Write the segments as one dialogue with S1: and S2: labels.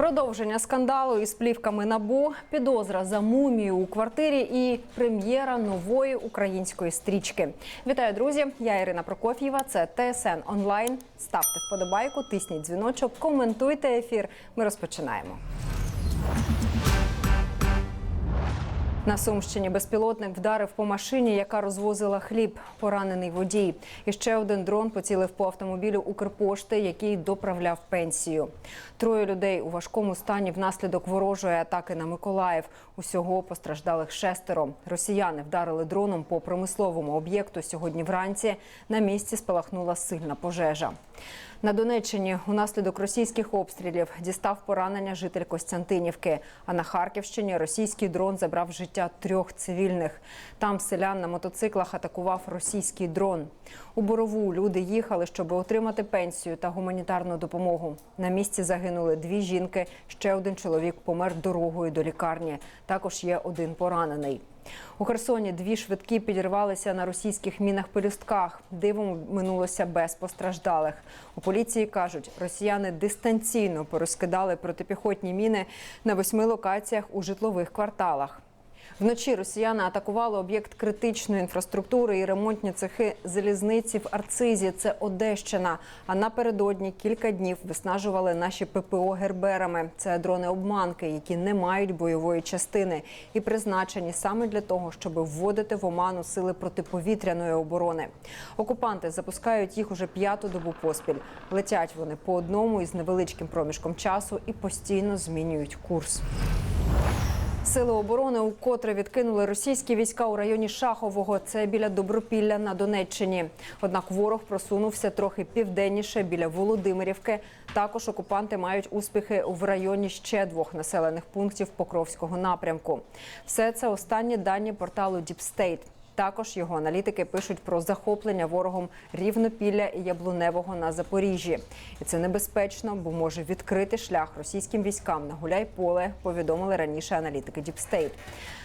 S1: Продовження скандалу із плівками набу, підозра за мумію у квартирі і прем'єра нової української стрічки. Вітаю, друзі! Я Ірина Прокоф'єва. Це ТСН онлайн. Ставте вподобайку, тисніть дзвіночок, коментуйте ефір. Ми розпочинаємо. На Сумщині безпілотник вдарив по машині, яка розвозила хліб. Поранений водій. І ще один дрон поцілив по автомобілю Укрпошти, який доправляв пенсію. Троє людей у важкому стані внаслідок ворожої атаки на Миколаїв. Усього постраждалих шестеро. Росіяни вдарили дроном по промисловому об'єкту сьогодні вранці. На місці спалахнула сильна пожежа. На Донеччині унаслідок російських обстрілів дістав поранення житель Костянтинівки. А на Харківщині російський дрон забрав життя трьох цивільних. Там селян на мотоциклах атакував російський дрон. У Борову люди їхали, щоб отримати пенсію та гуманітарну допомогу. На місці загинули дві жінки. Ще один чоловік помер дорогою до лікарні. Також є один поранений. У Херсоні дві швидкі підірвалися на російських мінах-пелюстках. Дивом минулося без постраждалих. У поліції кажуть, росіяни дистанційно порозкидали протипіхотні міни на восьми локаціях у житлових кварталах. Вночі росіяни атакували об'єкт критичної інфраструктури і ремонтні цехи залізниці в Арцизі. Це Одещина. А напередодні кілька днів виснажували наші ППО герберами. Це дрони-обманки, які не мають бойової частини і призначені саме для того, щоб вводити в оману сили протиповітряної оборони. Окупанти запускають їх уже п'яту добу поспіль. Летять вони по одному із невеличким проміжком часу і постійно змінюють курс. Сили оборони укотре відкинули російські війська у районі Шахового. Це біля Добропілля на Донеччині. Однак ворог просунувся трохи південніше біля Володимирівки. Також окупанти мають успіхи в районі ще двох населених пунктів Покровського напрямку. Все це останні дані порталу State. Також його аналітики пишуть про захоплення ворогом рівнопілля і яблуневого на Запоріжжі. І це небезпечно, бо може відкрити шлях російським військам на гуляй-поле. Повідомили раніше аналітики Діпстейт.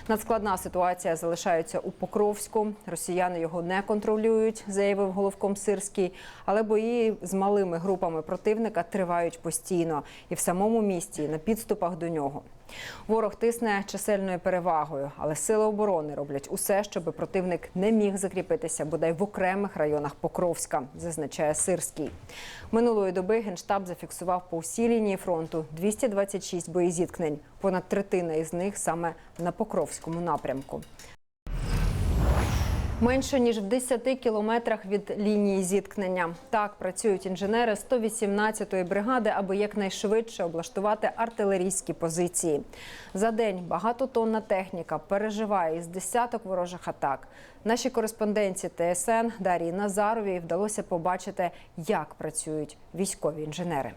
S1: Надскладна ситуація залишається у Покровську. Росіяни його не контролюють, заявив головком Сирський. Але бої з малими групами противника тривають постійно і в самому місті, на підступах до нього. Ворог тисне чисельною перевагою, але сили оборони роблять усе, щоб противник не міг закріпитися бодай в окремих районах Покровська, зазначає Сирський. Минулої доби генштаб зафіксував по всій лінії фронту 226 боєзіткнень. Понад третина із них саме на Покровському напрямку. Менше ніж в 10 кілометрах від лінії зіткнення. Так працюють інженери 118-ї бригади, аби якнайшвидше облаштувати артилерійські позиції. За день багатотонна техніка переживає із десяток ворожих атак. Нашій кореспонденці ТСН Дарії Назаровій вдалося побачити, як працюють військові інженери.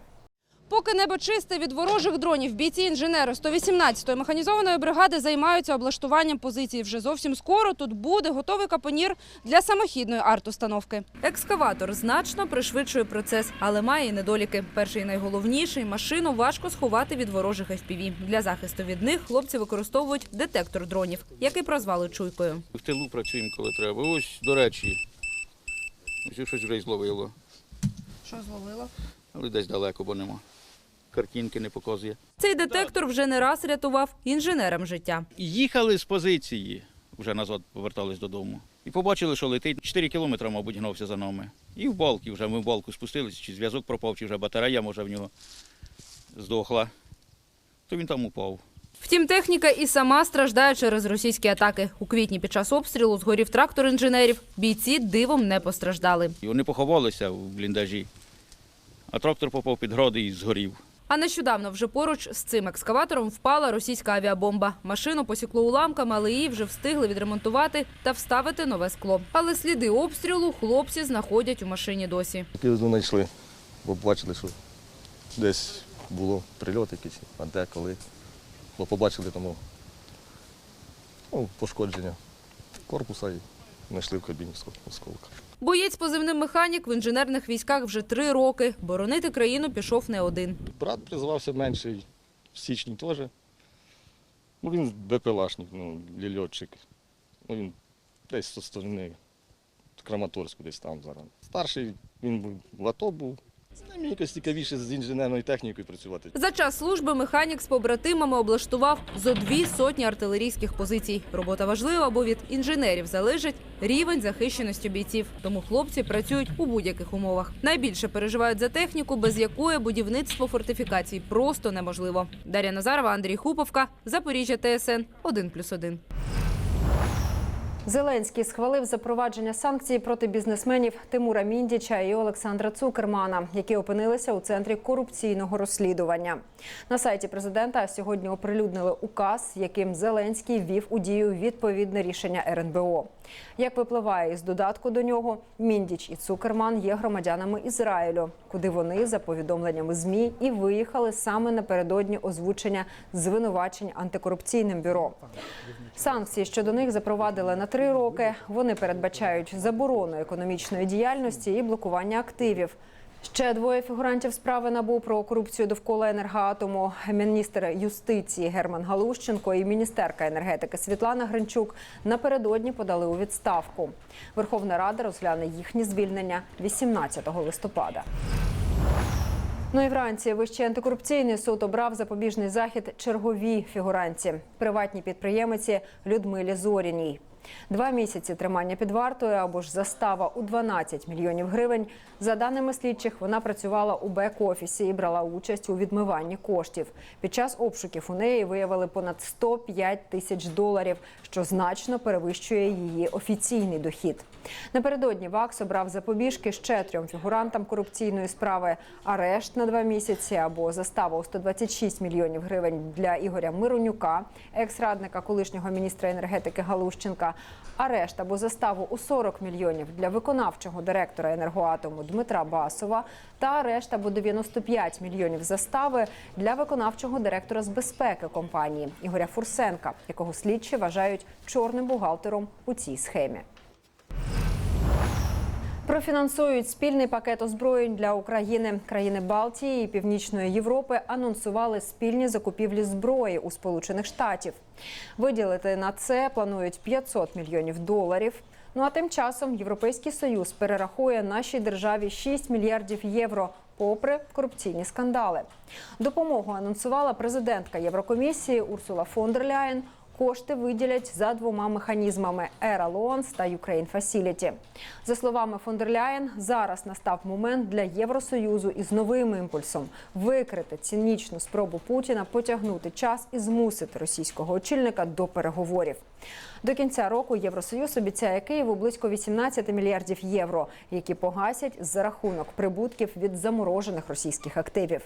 S2: Поки небо чисте від ворожих дронів, бійці інженери 118-ї механізованої бригади займаються облаштуванням позицій. Вже зовсім скоро тут буде готовий капонір для самохідної арт-установки. Екскаватор значно пришвидшує процес, але має і недоліки. Перший і найголовніший – машину важко сховати від ворожих FPV. Для захисту від них хлопці використовують детектор дронів, який прозвали чуйкою.
S3: В тилу працюємо, коли треба. Ось, до речі, щось вже й зловило,
S2: Що зловило?
S3: але десь далеко, бо нема. Картинки не показує.
S2: Цей детектор вже не раз рятував інженерам життя.
S3: Їхали з позиції, вже назад повертались додому. І побачили, що летить 4 кілометри, мабуть, гнався за нами. І в балки вже ми в балку спустилися, чи зв'язок пропав, чи вже батарея, може, в нього здохла. То він там упав.
S2: Втім, техніка і сама страждає через російські атаки. У квітні під час обстрілу згорів трактор інженерів. Бійці дивом не постраждали.
S3: І вони поховалися в бліндажі, а трактор попав під гроди і згорів.
S2: А нещодавно вже поруч з цим екскаватором впала російська авіабомба. Машину посікло уламками, але її вже встигли відремонтувати та вставити нове скло. Але сліди обстрілу хлопці знаходять у машині досі.
S4: Одну знайшли, бо бачили, що десь було прильот якийсь, а де, коли. Бо побачили тому ну, пошкодження корпуса і знайшли в кабіні осколка.
S2: Боєць позивним механік в інженерних військах вже три роки. Боронити країну пішов не один.
S4: Брат призвався менший, в січні теж. Ну, він БПЛАшник, ну, лільотчик. Ну, він десь зі сторони Краматорську, десь там зараз. Старший він в АТО був, Мені якось цікавіше з інженерною технікою працювати.
S2: За час служби механік з побратимами облаштував зо дві сотні артилерійських позицій. Робота важлива, бо від інженерів залежить рівень захищеності бійців. Тому хлопці працюють у будь-яких умовах. Найбільше переживають за техніку, без якої будівництво фортифікацій просто неможливо. Дар'я Назарова, Андрій Хуповка, Запоріжжя, ТСН 1+,1.
S1: Зеленський схвалив запровадження санкцій проти бізнесменів Тимура Міндіча і Олександра Цукермана, які опинилися у центрі корупційного розслідування. На сайті президента сьогодні оприлюднили указ, яким Зеленський ввів у дію відповідне рішення РНБО. Як випливає із додатку до нього, Міндіч і Цукерман є громадянами Ізраїлю, куди вони за повідомленнями змі і виїхали саме напередодні озвучення звинувачень антикорупційним бюро. Санкції щодо них запровадили на три роки. Вони передбачають заборону економічної діяльності і блокування активів. Ще двоє фігурантів справи набу про корупцію довкола енергоатому. Міністр юстиції Герман Галущенко і міністерка енергетики Світлана Гринчук напередодні подали у відставку. Верховна Рада розгляне їхні звільнення 18 листопада. Ну і вранці Вищий антикорупційний суд обрав запобіжний захід черговій фігуранці приватній підприємиці Людмилі Зоріній. Два місяці тримання під вартою або ж застава у 12 мільйонів гривень. За даними слідчих, вона працювала у бек-офісі і брала участь у відмиванні коштів. Під час обшуків у неї виявили понад 105 тисяч доларів, що значно перевищує її офіційний дохід. Напередодні ВАКС обрав запобіжки ще трьом фігурантам корупційної справи: арешт на два місяці або застава у 126 мільйонів гривень для Ігоря Миронюка, екс-радника колишнього міністра енергетики Галущенка, арешт або заставу у 40 мільйонів для виконавчого директора енергоатому Дмитра Басова. Та арешт або 95 мільйонів застави для виконавчого директора з безпеки компанії Ігоря Фурсенка, якого слідчі вважають чорним бухгалтером у цій схемі. Профінансують спільний пакет озброєнь для України. Країни Балтії і Північної Європи анонсували спільні закупівлі зброї у Сполучених Штатів. Виділити на це планують 500 мільйонів доларів. Ну а тим часом Європейський союз перерахує нашій державі 6 мільярдів євро. Попри корупційні скандали, допомогу анонсувала президентка Єврокомісії Урсула фон дер Ляєн. Кошти виділять за двома механізмами ERA Loans та Ukraine Facility. За словами фон дер Ляєн, зараз настав момент для Євросоюзу із новим імпульсом викрити цинічну спробу Путіна потягнути час і змусити російського очільника до переговорів. До кінця року Євросоюз обіцяє Києву близько 18 мільярдів євро, які погасять за рахунок прибутків від заморожених російських активів.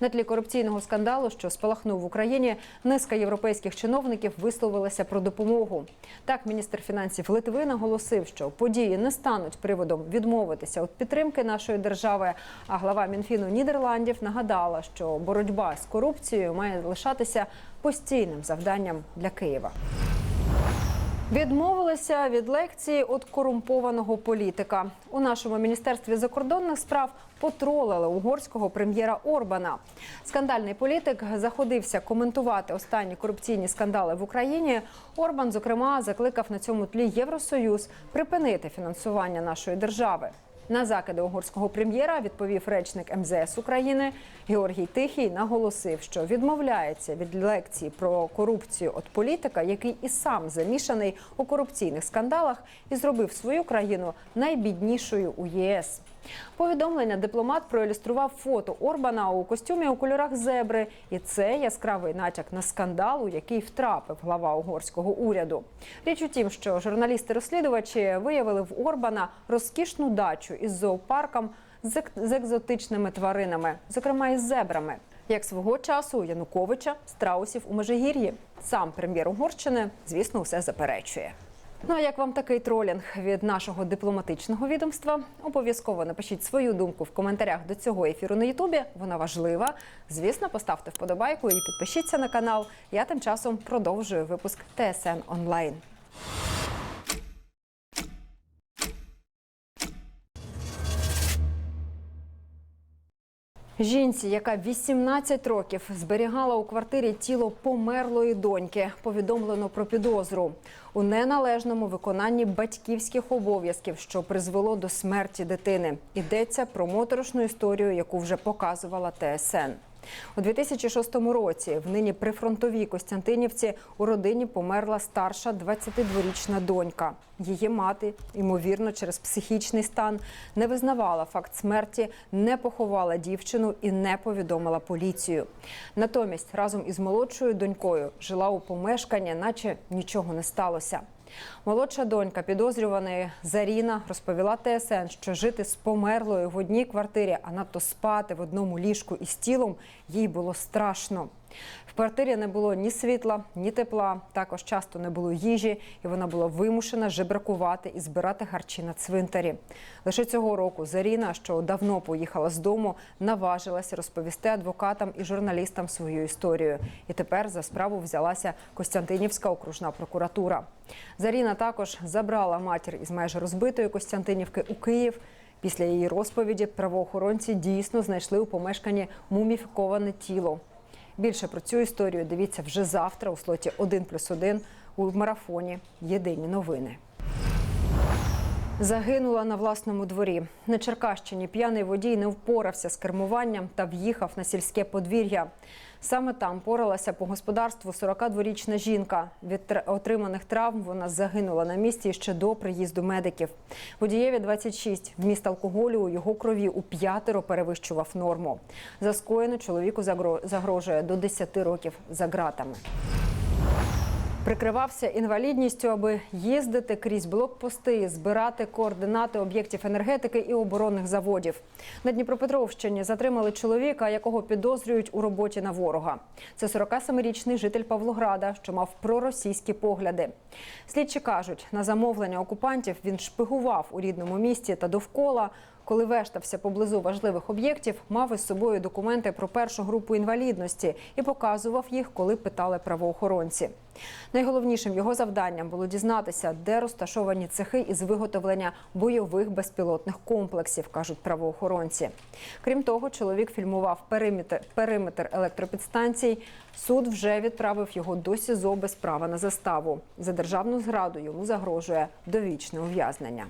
S1: На тлі корупційного скандалу, що спалахнув в Україні, низка європейських чиновників висловилася про допомогу. Так, міністр фінансів Литви наголосив, що події не стануть приводом відмовитися від підтримки нашої держави. А глава Мінфіну Нідерландів нагадала, що боротьба з корупцією має лишатися постійним завданням для Києва. Відмовилися від лекції від корумпованого політика. У нашому міністерстві закордонних справ потролили угорського прем'єра Орбана. Скандальний політик заходився коментувати останні корупційні скандали в Україні. Орбан, зокрема, закликав на цьому тлі Євросоюз припинити фінансування нашої держави. На закиди угорського прем'єра відповів речник МЗС України Георгій Тихій. Наголосив, що відмовляється від лекції про корупцію від політика, який і сам замішаний у корупційних скандалах і зробив свою країну найбіднішою у ЄС. Повідомлення дипломат проілюстрував фото Орбана у костюмі у кольорах зебри, і це яскравий натяк на скандал, у який втрапив глава угорського уряду. Річ у тім, що журналісти-розслідувачі виявили в Орбана розкішну дачу із зоопарком з екзотичними тваринами, зокрема із зебрами. Як свого часу Януковича страусів у Межигір'ї. Сам прем'єр Угорщини, звісно, все заперечує. Ну а як вам такий тролінг від нашого дипломатичного відомства? Обов'язково напишіть свою думку в коментарях до цього ефіру на Ютубі. Вона важлива. Звісно, поставте вподобайку і підпишіться на канал. Я тим часом продовжую випуск ТСН онлайн. Жінці, яка 18 років зберігала у квартирі тіло померлої доньки, повідомлено про підозру у неналежному виконанні батьківських обов'язків, що призвело до смерті дитини. Йдеться про моторошну історію, яку вже показувала ТСН. У 2006 році в нині прифронтовій Костянтинівці у родині померла старша 22-річна донька. Її мати, ймовірно, через психічний стан не визнавала факт смерті, не поховала дівчину і не повідомила поліцію. Натомість разом із молодшою донькою жила у помешканні, наче нічого не сталося. Молодша донька підозрюваної Заріна розповіла ТСН, що жити з померлою в одній квартирі, а надто спати в одному ліжку із тілом їй було страшно. В квартирі не було ні світла, ні тепла. Також часто не було їжі, і вона була вимушена жебракувати і збирати харчі на цвинтарі. Лише цього року Заріна, що давно поїхала з дому, наважилася розповісти адвокатам і журналістам свою історію. І тепер за справу взялася Костянтинівська окружна прокуратура. Заріна також забрала матір із майже розбитої Костянтинівки у Київ. Після її розповіді правоохоронці дійсно знайшли у помешканні муміфіковане тіло. Більше про цю історію дивіться вже завтра у слоті 1+,1 у марафоні Єдині новини. Загинула на власному дворі. На Черкащині п'яний водій не впорався з кермуванням та в'їхав на сільське подвір'я. Саме там поралася по господарству 42-річна жінка. Від отриманих травм вона загинула на місці ще до приїзду медиків. Водієві 26. Вміст алкоголю у його крові у п'ятеро перевищував норму. За скоєно чоловіку загро- загрожує до 10 років за ґратами. Прикривався інвалідністю, аби їздити крізь блокпости, збирати координати об'єктів енергетики і оборонних заводів. На Дніпропетровщині затримали чоловіка, якого підозрюють у роботі на ворога. Це 47-річний житель Павлограда, що мав проросійські погляди. Слідчі кажуть, на замовлення окупантів він шпигував у рідному місті та довкола. Коли вештався поблизу важливих об'єктів, мав із собою документи про першу групу інвалідності і показував їх, коли питали правоохоронці. Найголовнішим його завданням було дізнатися, де розташовані цехи із виготовлення бойових безпілотних комплексів, кажуть правоохоронці. Крім того, чоловік фільмував периметр, периметр електропідстанцій. Суд вже відправив його до СІЗО без права на заставу. За державну зраду йому загрожує довічне ув'язнення.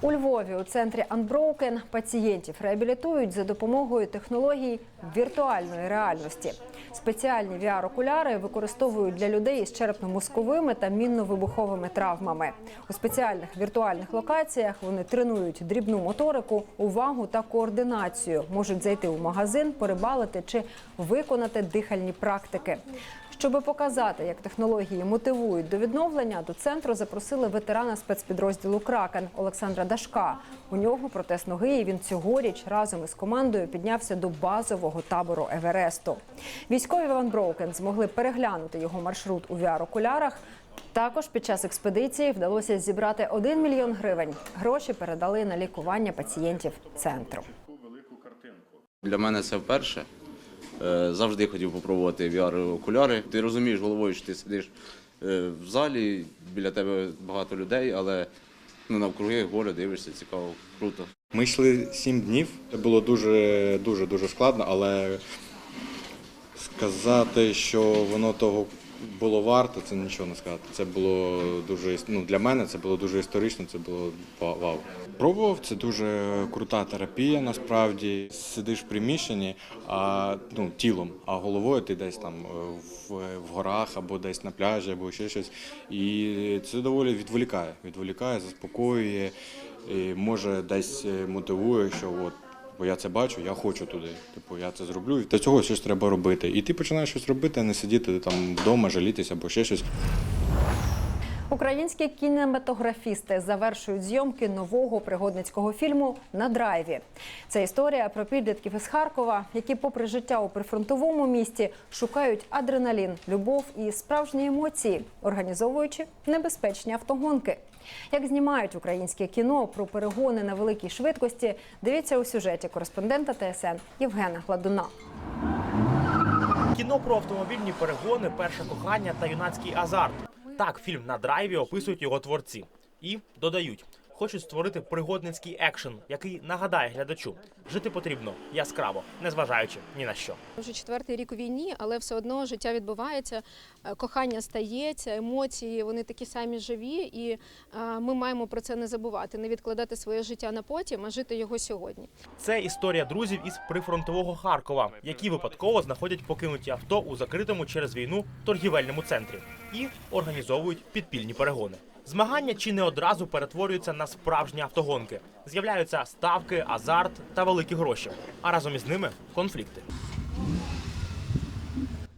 S1: У Львові у центрі Unbroken пацієнтів реабілітують за допомогою технологій віртуальної реальності. Спеціальні VR-окуляри використовують для людей із черепно-мозковими та мінно-вибуховими травмами. У спеціальних віртуальних локаціях вони тренують дрібну моторику, увагу та координацію. Можуть зайти у магазин, порибалити чи виконати дихальні практики. Щоб показати, як технології мотивують до відновлення, до центру запросили ветерана спецпідрозділу Кракен Олександра Дашка. У нього протез ноги, і він цьогоріч разом із командою піднявся до базового табору Евересту. Військові Ван Броукен змогли переглянути його маршрут у VR-окулярах. Також під час експедиції вдалося зібрати 1 мільйон гривень. Гроші передали на лікування пацієнтів центру.
S5: Для мене це вперше. Е, Завжди хотів попробувати VR-окуляри. Ти розумієш головою, що ти сидиш е, в залі, біля тебе багато людей, але ну, навкруги горе дивишся, цікаво, круто.
S6: Ми йшли сім днів. Це було дуже дуже дуже складно, але сказати, що воно того було варто, це нічого не сказати. Це було дуже ну, для мене це було дуже історично, це було ва- вау. Пробував, це дуже крута терапія насправді. Сидиш в приміщенні, а ну, тілом, а головою ти десь там е, в, в горах або десь на пляжі, або ще щось. І це доволі відволікає. Відволікає, заспокоює, і може десь е, мотивує, що от. Бо я це бачу, я хочу туди. Типу, я це зроблю. І для цього щось треба робити. І ти починаєш щось робити, а не сидіти там вдома, жалітися або ще щось.
S1: Українські кінематографісти завершують зйомки нового пригодницького фільму на драйві. Це історія про підлітків із Харкова, які, попри життя у прифронтовому місті, шукають адреналін, любов і справжні емоції, організовуючи небезпечні автогонки. Як знімають українське кіно про перегони на великій швидкості, дивіться у сюжеті кореспондента ТСН Євгена Гладуна.
S7: Кіно про автомобільні перегони, перше кохання та юнацький азарт. Так, фільм на драйві описують його творці. І додають: хочуть створити пригодницький екшен, який нагадає глядачу, жити потрібно яскраво, незважаючи ні на що.
S8: Вже четвертий рік у війні, але все одно життя відбувається, е, кохання стається, емоції вони такі самі живі, і е, ми маємо про це не забувати, не відкладати своє життя на потім, а жити його сьогодні.
S7: Це історія друзів із прифронтового Харкова, які випадково знаходять покинуті авто у закритому через війну торгівельному центрі і організовують підпільні перегони. Змагання чи не одразу перетворюються на справжні автогонки. З'являються ставки, азарт та великі гроші, а разом із ними конфлікти.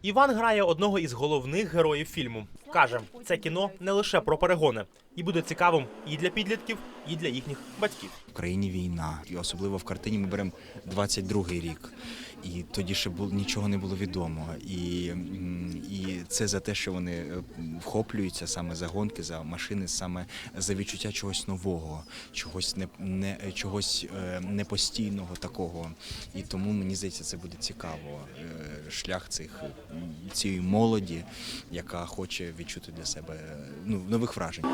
S7: Іван грає одного із головних героїв фільму. Каже, це кіно не лише про перегони, і буде цікавим і для підлітків, і для їхніх батьків.
S6: В країні війна, і особливо в картині ми беремо 22-й рік. І тоді ще було нічого не було відомо. І, це за те, що вони е, вхоплюються саме за гонки, за машини, саме за відчуття чогось нового, чогось не, не чогось е, непостійного такого. І тому мені здається, це буде цікаво. е, Шлях цих цієї молоді, яка хоче відчути для себе е, ну, нових вражень.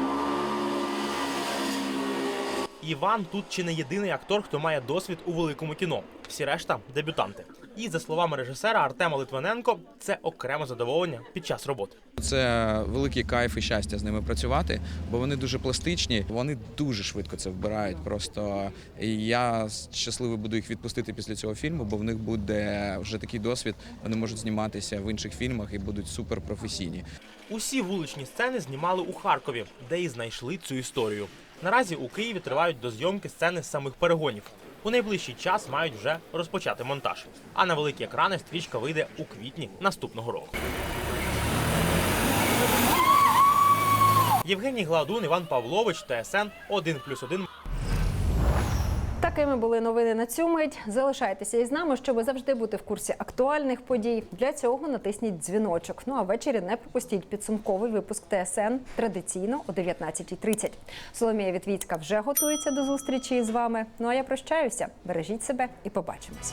S7: Іван тут чи не єдиний актор, хто має досвід у великому кіно. Всі решта дебютанти. І за словами режисера Артема Литвиненко, це окреме задоволення під час роботи.
S9: Це великий кайф і щастя з ними працювати, бо вони дуже пластичні, вони дуже швидко це вбирають. Просто я щасливий буду їх відпустити після цього фільму, бо в них буде вже такий досвід. Вони можуть зніматися в інших фільмах і будуть суперпрофесійні.
S7: Усі вуличні сцени знімали у Харкові, де і знайшли цю історію. Наразі у Києві тривають до зйомки сцени з самих перегонів. У найближчий час мають вже розпочати монтаж. А на великі екрани стрічка вийде у квітні наступного року. Євгеній Гладун, Іван Павлович, ТСН 1+,1.
S1: Такими були новини на цю мить. Залишайтеся із нами, щоб завжди бути в курсі актуальних подій. Для цього натисніть дзвіночок. Ну а ввечері не пропустіть підсумковий випуск ТСН традиційно о 19.30. Соломія Вітвіцька вже готується до зустрічі з вами. Ну а я прощаюся. Бережіть себе і побачимось.